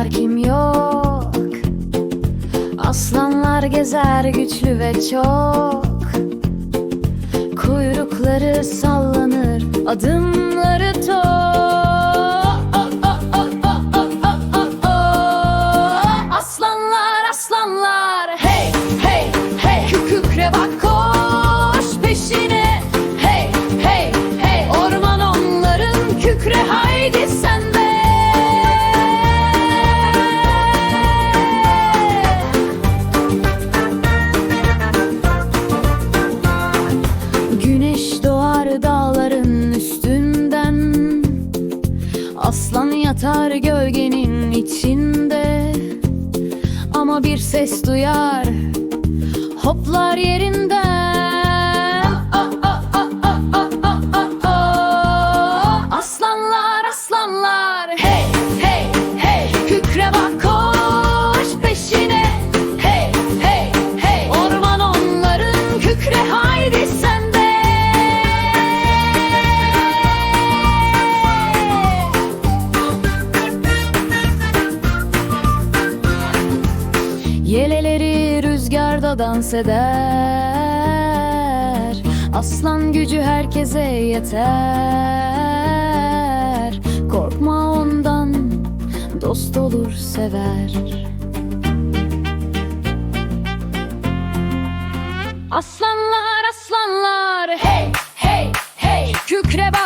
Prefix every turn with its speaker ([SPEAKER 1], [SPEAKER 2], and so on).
[SPEAKER 1] var kim yok. Aslanlar gezer güçlü ve çok. Kuyrukları sallanır adımları tok. Aslanlar aslanlar hey hey hey. Kükükre bak yatar gölgenin içinde. Ama bir ses duyar. Hoplar yerinden da dans eder. Aslan gücü herkese yeter. Korkma ondan dost olur sever. Aslanlar aslanlar hey hey hey. Kükre bak